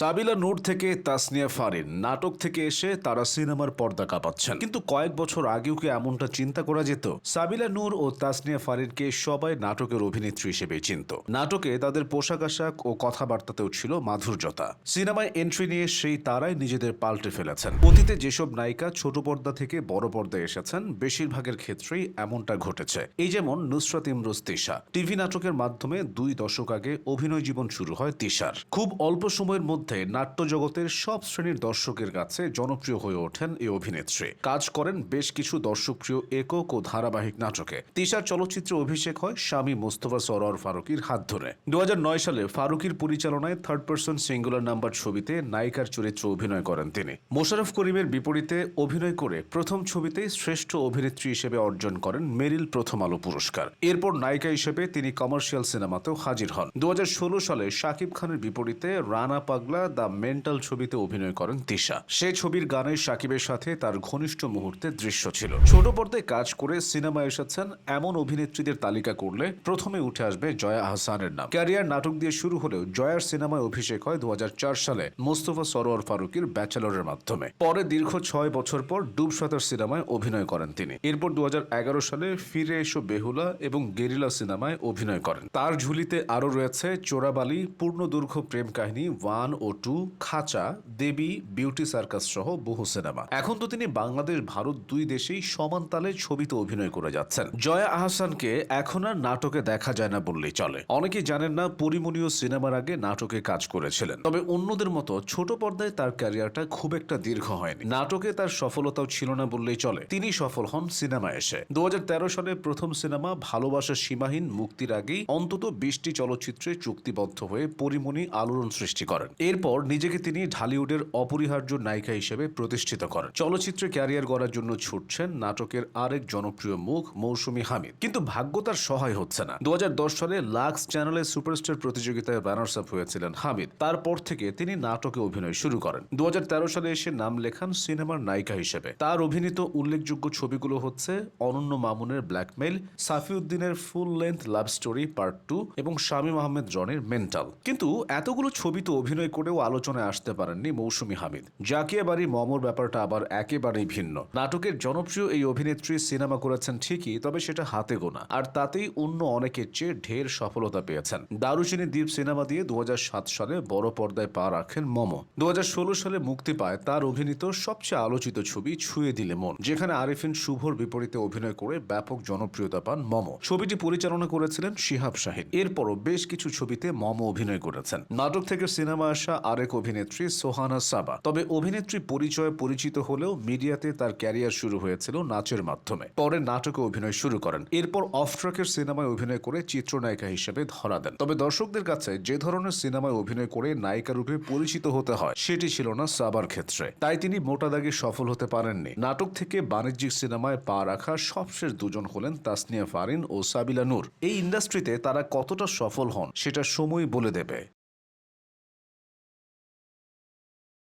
সাবিলা নূর থেকে তাসনিয়া ফারিন। নাটক থেকে এসে তারা সিনেমার পর্দা কাঁপাচ্ছেন। কিন্তু কয়েক বছর আগেও কি এমনটা চিন্তা করা যেত? সাবিলা নূর ও তাসনিয়া ফারিনকে সবাই নাটকের অভিনেত্রী হিসেবে চিনত। নাটকে তাদের পোশাক আশাক ও কথাবার্তাতেও ছিল মাধুর্যতা। সিনেমায় এন্ট্রি নিয়ে সেই তারাই নিজেদের পাল্টে ফেলেছেন। অতীতে যেসব নায়িকা ছোট পর্দা থেকে বড় পর্দায় এসেছেন, বেশিরভাগের ক্ষেত্রেই এমনটা ঘটেছে। এই যেমন নুসরাত ইমরোজ তিশা। টিভি নাটকের মাধ্যমে দুই দশক আগে অভিনয় জীবন শুরু হয় তিশার। খুব অল্প সময়ের মধ্যে নাট্য জগতের সব শ্রেণির দর্শকের কাছে জনপ্রিয় হয়ে ওঠেন এই অভিনেত্রী। কাজ করেন বেশ কিছু দর্শকপ্রিয় একক ও ধারাবাহিক নাটকে। তিশার চলচ্চিত্রে অভিষেক হয় স্বামী মোস্তফা সরোয়ার ফারুকির হাত ধরে। দু সালে ফারুকির পরিচালনায় থার্ড পার্সন সিঙ্গুলার নাম্বার ছবিতে নায়িকার চরিত্রে অভিনয় করেন তিনি। মোশারফ করিমের বিপরীতে অভিনয় করে প্রথম ছবিতেই শ্রেষ্ঠ অভিনেত্রী হিসেবে অর্জন করেন মেরিল প্রথম আলো পুরস্কার। এরপর নায়িকা হিসেবে তিনি কমার্শিয়াল সিনেমাতেও হাজির হন। দু হাজার ষোলো সালে শাকিব খানের বিপরীতে রানা পাগলা দ্য মেন্টাল ছবিতে অভিনয় করেন তিশা। সে ছবির গানে শাকিবের সাথে তার ঘনিষ্ঠ মুহূর্তের দৃশ্য ছিল। ছোট পর্দায় কাজ করে সিনেমায় এসেছেন এমন অভিনেত্রীদের তালিকা করলে প্রথমে উঠে আসবে জয়া আহসানের নাম। ক্যারিয়ার নাটক দিয়ে শুরু হলেও জয়ার সিনেমায় অভিষেক হয় দু সালে মোস্তফা সরোয়ার ফারুকির ব্যাচেলরের মাধ্যমে। পরে দীর্ঘ ছয় বছর পর ডুব সাঁতার সিনেমায় অভিনয় করেন তিনি। এরপর দু হাজার এগারো সালে ফিরে এসো বেহুলা এবং গেরিলা সিনেমায় অভিনয় করেন। তার ঝুলিতে আরও রয়েছে চোরাবালি পূর্ণ পূর্ণদৈর্ঘ্য প্রেম কাহিনী, ওয়ান ও টু খাঁচা, দেবী, বিউটি সার্কাস সহ বহু সিনেমা। এখন তো তিনি বাংলাদেশ, ভারত দুই দেশেই সমান তালে ছবিতে অভিনয় করে যাচ্ছেন। জয়া আহসানকে এখন আর নাটকে দেখা যায় না বললেই চলে। অনেকেই জানেন না পরিমণীয় সিনেমার আগে নাটকে কাজ করেছিলেন। তবে অন্যদের মতো ছোট পর্দায় তার ক্যারিয়ারটা খুব একটা দীর্ঘ হয়নি। নাটকে তার সফলতাও ছিল না বললেই চলে। তিনি সফল হন সিনেমা এসে। দু সালে প্রথম সিনেমা ভালোবাসা সীমাহীন মুক্তির আগেই অন্তত বিশটি চলচ্চিত্রে চুক্তিবদ্ধ হয়ে পরিমণি আলোড়ন সৃষ্টি করেন। এরপর নিজেকে তিনি ঢালিউডের অপরিহার্য নায়িকা হিসেবে প্রতিষ্ঠিত করেন। চলচ্চিত্রে ক্যারিয়ার গড়ার জন্য ছুটছেন নাটকের আরেক জনপ্রিয় মুখ মৌসুমী হামিদ। কিন্তু ভাগ্য তার সহায় হচ্ছে না। দু হাজার দশ সালে লাক্স চ্যানেলে সুপারস্টার প্রতিযোগিতায় ব্যানার্স আপ হয়েছিলেন হামিদ। তারপর থেকে তিনি নাটকে অভিনয় শুরু করেন। দুহাজার তেরো সালে এসে নাম লেখান সিনেমার নায়িকা হিসেবে। তার অভিনীত উল্লেখযোগ্য ছবিগুলো হচ্ছে অনন্য মামুনের blackmail, সাফিউদ্দিনের full length love story part two এবং শামীম আহমেদ জনের মেন্টাল। কিন্তু এতগুলো ছবিতে অভিনয় করেও আলোচনায় আসতে পারেননি মৌসুমী হামিদ। জাকিয়া বাড়ি মমর ব্যাপারটা আবার একেবারেই ভিন্ন। নাটকের জনপ্রিয় এই অভিনেত্রী সিনেমা করেছেন ঠিকই, তবে সেটা হাতে গোনা। আর তাতেই অন্য অনেকের চেয়ে ঢের সফলতা পেয়েছেন। দারুচিনি দ্বীপ সিনেমা দিয়ে দু হাজার সাত সালে বড় পর্দায় পা রাখেন মম। দুহাজার ষোলো সালে মুক্তি পায় তার অভিনীত সবচেয়ে আলোচিত ছবি ছুঁয়ে দিলে মন, যেখানে আরিফিন শুভর বিপরীতে অভিনয় করে ব্যাপক জনপ্রিয়তা পান মম। ছবিটি পরিচালনা করেছিলেন শিহাব শাহিদ এরপরও বেশ কিছু ছবিতে মম অভিনয় করেছেন। নাটক থেকে সিনেমা আসা আরেক অভিনেত্রী সোহানা সাবা। তবে অভিনেত্রী পরিচয়ে পরিচিত হলেও মিডিয়াতে তার ক্যারিয়ার শুরু হয়েছিল নাচের মাধ্যমে। পরে নাটকে অভিনয় শুরু করেন। এরপর অফ ট্র্যাকের সিনেমায় অভিনয় করে চিত্রনায়িকা হিসেবে ধরা দেন। তবে দর্শকদের কাছে যে ধরনের সিনেমায় অভিনয় করে নায়িকা রূপে পরিচিত হতে হয়, সেটি ছিল না সাবার ক্ষেত্রে। তাই তিনি মোটা দাগে সফল হতে পারেননি। নাটক থেকে বাণিজ্যিক সিনেমায় পা রাখা সবশেষ দুজন হলেন তাসনিয়া ফারিন ও সাবিলা নূর। এই ইন্ডাস্ট্রিতে তারা কতটা সফল হন, সেটা সময় বলে দেবে।